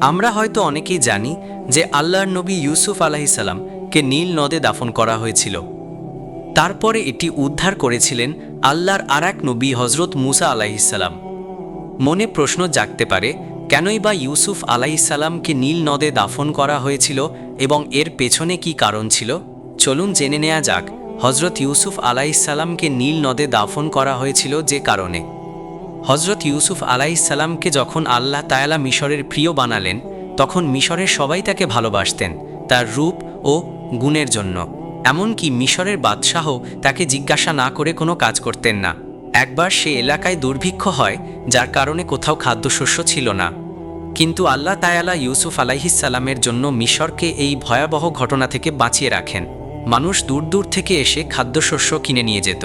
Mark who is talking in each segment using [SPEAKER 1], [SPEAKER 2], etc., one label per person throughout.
[SPEAKER 1] আমরা হয়তো অনেকেই জানি যে আল্লাহর নবী ইউসুফ আলাহিসাল্লামকে নীল নদে দাফন করা হয়েছিল। তারপরে এটি উদ্ধার করেছিলেন আল্লাহর আর এক নবী হজরত মুসা আলাহিসাল্লাম মনে প্রশ্ন জাগতে পারে, কেনই বা ইউসুফ আলাইসাল্লামকে নীল নদে দাফন করা হয়েছিল এবং এর পেছনে কি কারণ ছিল? চলুন জেনে নেওয়া যাক হজরত ইউসুফ আলাইসাল্লামকে নীল নদে দাফন করা হয়েছিল যে কারণে। হজরত ইউসুফ আলাইসাল্লামকে যখন আল্লাহ তায়ালা মিশরের প্রিয় বানালেন, তখন মিশরের সবাই তাকে ভালোবাসতেন, তার রূপ ও গুণের জন্য। এমনকি মিশরের বাদশাহ তাকে জিজ্ঞাসা না করে কোনো কাজ করতেন না। একবার সে এলাকায় দুর্ভিক্ষ হয়, যার কারণে কোথাও খাদ্যশস্য ছিল না। কিন্তু আল্লাহ তায়ালা ইউসুফ আলাইহিসাল্লামের জন্য মিশরকে এই ভয়াবহ ঘটনা থেকে বাঁচিয়ে রাখেন। মানুষ দূর দূর থেকে এসে খাদ্যশস্য কিনে নিয়ে যেত।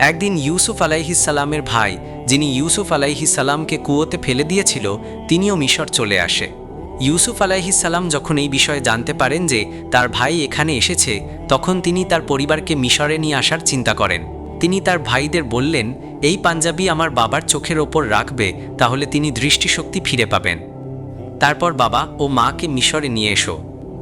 [SPEAKER 1] একদিন ইউসুফ আলাইহিসাল্লামের ভাই যিনি ইউসুফ আলাইহিসাল্লামকে কুয়োতে ফেলে দিয়েছিল, তিনিও মিশর চলে আসে। ইউসুফ আলাইহিসাল্লাম যখন এই বিষয়ে জানতে পারেন যে তার ভাই এখানে এসেছে, তখন তিনি তার পরিবারকে মিশরে নিয়ে আসার চিন্তা করেন। তিনি তার ভাইদের বললেন, এই পাঞ্জাবি আমার বাবার চোখের ওপর রাখবে, তাহলে তিনি দৃষ্টিশক্তি ফিরে পাবেন। তারপর বাবা ও মাকে মিশরে নিয়ে এসো।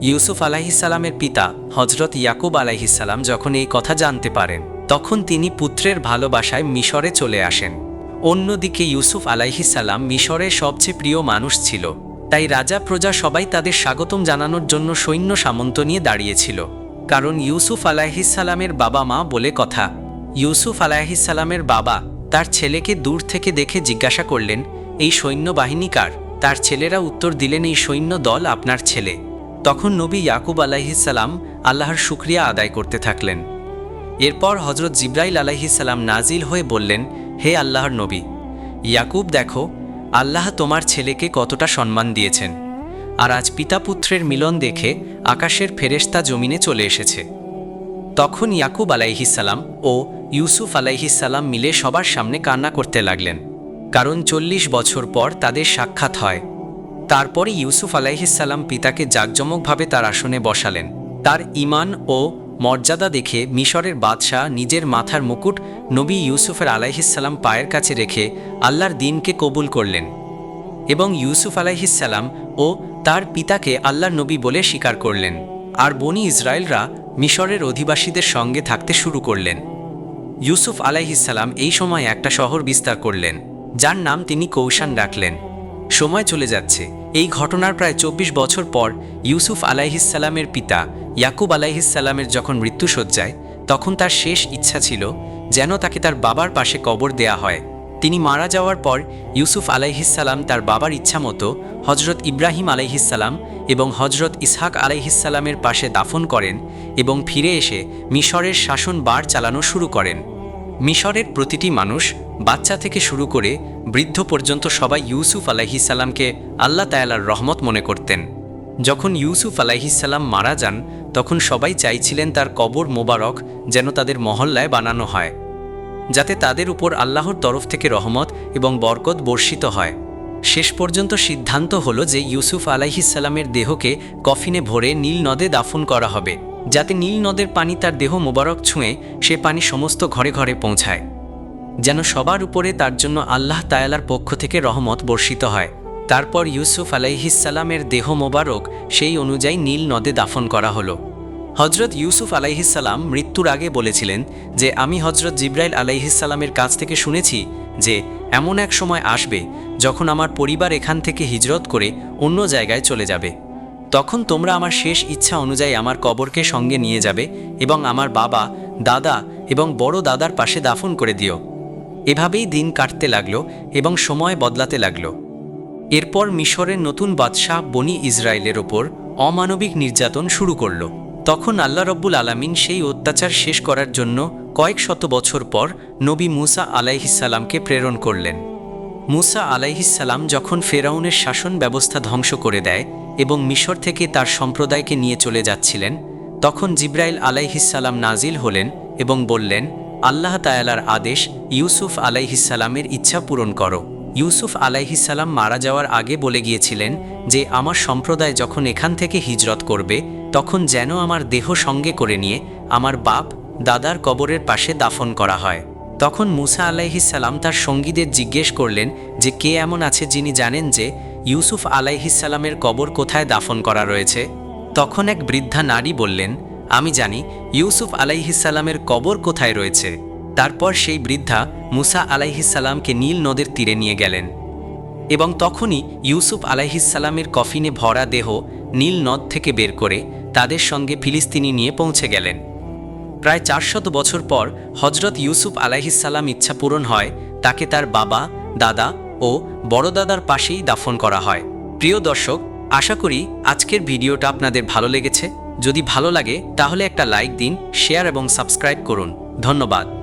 [SPEAKER 1] ইউসুফ আলাহিসাল্লামের পিতা হজরত ইয়াকুব আলাহিসাল্লাম যখন এই কথা জানতে পারেন, তখন তিনি পুত্রের ভালোবাসায় মিশরে চলে আসেন। অন্যদিকে ইউসুফ আলাইহিসাল্লাম মিশরের সবচেয়ে প্রিয় মানুষ ছিল। তাই রাজা প্রজা সবাই তাদের স্বাগতম জানানোর জন্য সৈন্য সামন্ত নিয়ে দাঁড়িয়েছিল। কারণ ইউসুফ আলাইহিসাল্লামের বাবা মা বলে কথা। ইউসুফ আলাইহিসাল্লামের বাবা তার ছেলেকে দূর থেকে দেখে জিজ্ঞাসা করলেন, এই সৈন্যবাহিনী কার? তার ছেলেরা উত্তর দিলেন, এই সৈন্য দল আপনার ছেলে। তখন নবী ইয়াকুব আলাইহিসাল্লাম আল্লাহর শুক্রিয়া আদায় করতে থাকলেন। এরপর হজরত জিব্রাইল আলাইহিসাল্লাম নাজিল হয়ে বললেন হে আল্লাহর নবী, ইয়াকুব দেখো, আল্লাহ তোমার ছেলেকে কতটা সম্মান দিয়েছেন। আর আজ পিতা পুত্রের মিলন দেখে আকাশের ফেরেশতা জমিনে চলে এসেছে। তখন ইয়াকুব আলাইহিসাল্লাম ও ইউসুফ আলাইহিসাল্লাম মিলে সবার সামনে কান্না করতে লাগলেন। কারণ চল্লিশ বছর পর তাদের সাক্ষাৎ হয়। তারপরে ইউসুফ আলাইহিসাল্লাম পিতাকে জাঁকজমকভাবে তার আসনে বসালেন। তার ইমান ও মর্যাদা দেখে মিশরের বাদশাহ নিজের মাথার মুকুট নবী ইউসুফের আলাইহিসাল্লাম পায়ের কাছে রেখে আল্লাহর দিনকে কবুল করলেন এবং ইউসুফ আলাইহিসাল্লাম ও তার পিতাকে আল্লাহর নবী বলে স্বীকার করলেন। আর বনি ইসরায়েলরা মিশরের অধিবাসীদের সঙ্গে থাকতে শুরু করলেন। ইউসুফ আলাইহিসাল্লাম এই সময় একটা শহর বিস্তার করলেন, যার নাম তিনি কৌশান রাখলেন সময় চলে যাচ্ছে। এই ঘটনার প্রায় চব্বিশ বছর পর ইউসুফ আলাইহিসাল্লামের পিতা ইয়াকুব আলাইহিসাল্লামের যখন মৃত্যুসজ্জায় তখন তার শেষ ইচ্ছা ছিল যেন তাকে তার বাবার পাশে কবর দেয়া হয়। তিনি মারা যাওয়ার পর ইউসুফ আলাইহিসাল্লাম তার বাবার ইচ্ছা মতো হজরত ইব্রাহিম আলাইহিসাল্লাম এবং হজরত ইসহাক আলাইহিসাল্লামের পাশে দাফন করেন এবং ফিরে এসে মিশরের শাসন বার চালানো শুরু করেন। মিশরের প্রতিটি মানুষ বাচ্চা থেকে শুরু করে বৃদ্ধ পর্যন্ত সবাই ইউসুফ আলাইহিসাল্লামকে আল্লাহ তায়ালার রহমত মনে করতেন। যখন ইউসুফ আলাইহিসাল্লাম মারা যান তখন সবাই চাইছিলেন তার কবর মোবারক যেন তাদের মহল্লায় বানানো হয়, যাতে তাদের উপর আল্লাহর তরফ থেকে রহমত এবং বরকত বর্ষিত হয়। শেষ পর্যন্ত সিদ্ধান্ত হলো যে ইউসুফ আলাইহিসাল্লামের দেহকে কফিনে ভরে নীল নদে দাফন করা হবে, যাতে নীল নদের পানি তার দেহ মোবারক ছুঁয়ে সে পানি সমস্ত ঘরে ঘরে পৌঁছায়, যেন সবার উপরে তার জন্য আল্লাহ তায়ালার পক্ষ থেকে রহমত বর্ষিত হয়। তারপর ইউসুফ আলাইহিসাল্লামের দেহ মোবারক সেই অনুযায়ী নীল নদে দাফন করা হলো। হজরত ইউসুফ আলাইহিসাল্লাম মৃত্যুর আগে বলেছিলেন যে, আমি হজরত জিব্রাইল আলাইহিসাল্লামের কাছ থেকে শুনেছি যে, এমন এক সময় আসবে যখন আমার পরিবার এখান থেকে হিজরত করে অন্য জায়গায় চলে যাবে। তখন তোমরা আমার শেষ ইচ্ছা অনুযায়ী আমার কবরকে সঙ্গে নিয়ে যাবে এবং আমার বাবা, দাদা এবং বড় দাদার পাশে দাফন করে দিও। এভাবেই দিন কাটতে লাগল এবং সময় বদলাতে লাগল। এরপর মিশরের নতুন বাদশাহ বনি ইসরায়েলের ওপর অমানবিক নির্যাতন শুরু করল। তখন আল্লাহ রব্বুল আলামিন সেই অত্যাচার শেষ করার জন্য কয়েক শত বছর পর নবী মুসা আলাইহিসাল্লামকে প্রেরণ করলেন। মুসা আলাইহিসাল্লাম যখন ফেরাউনের শাসন ব্যবস্থা ধ্বংস করে দেয় এবং মিশর থেকে তার সম্প্রদায়কে নিয়ে চলে যাচ্ছিলেন, তখন জিব্রাইল আলাইহিসাল্লাম নাজিল হলেন এবং বললেন, আল্লাহ তায়ালার আদেশ ইউসুফ আলাইহিসাল্লামের ইচ্ছা পূরণ করো। ইউসুফ আলাইহিসাল্লাম মারা যাওয়ার আগে বলে গিয়েছিলেন যে, আমার সম্প্রদায় যখন এখান থেকে হিজরত করবে, তখন যেন আমার দেহ সঙ্গে করে নিয়ে আমার বাপ দাদার কবরের পাশে দাফন করা হয়। তখন মুসা আলাইহিসাল্লাম তার সঙ্গীদের জিজ্ঞেস করলেন যে, কে এমন আছে যিনি জানেন যে, ইউসুফ আলাইহিসাল্লামের কবর কোথায় দাফন করা রয়েছে? তখন এক বৃদ্ধা নারী বললেন, আমি জানি, ইউসুফ আলাইহিসাল্লামের কবর কোথায় রয়েছে? তারপর সেই বৃদ্ধা মুসা আলাইহিসাল্লামকে নীল নদের তীরে নিয়ে গেলেন। এবং তখনই ইউসুফ আলাইহিসাল্লামের কফিনে ভরা দেহ নীল নদ থেকে বের করে তাদের সঙ্গে ফিলিস্তিনি নিয়ে পৌঁছে গেলেন। প্রায় চারশত বছর পর হজরত ইউসুফ আলাইহিসাল্লাম ইচ্ছা পূরণ হয়, তাকে তার বাবা, দাদা ও বড় দাদার পাশেই দাফন করা হয়। প্রিয় দর্শক, আশা করি আজকের ভিডিওটা আপনাদের ভালো লেগেছে। যদি ভালো লাগে, তাহলে একটা লাইক দিন, শেয়ার এবং সাবস্ক্রাইব করুন। ধন্যবাদ।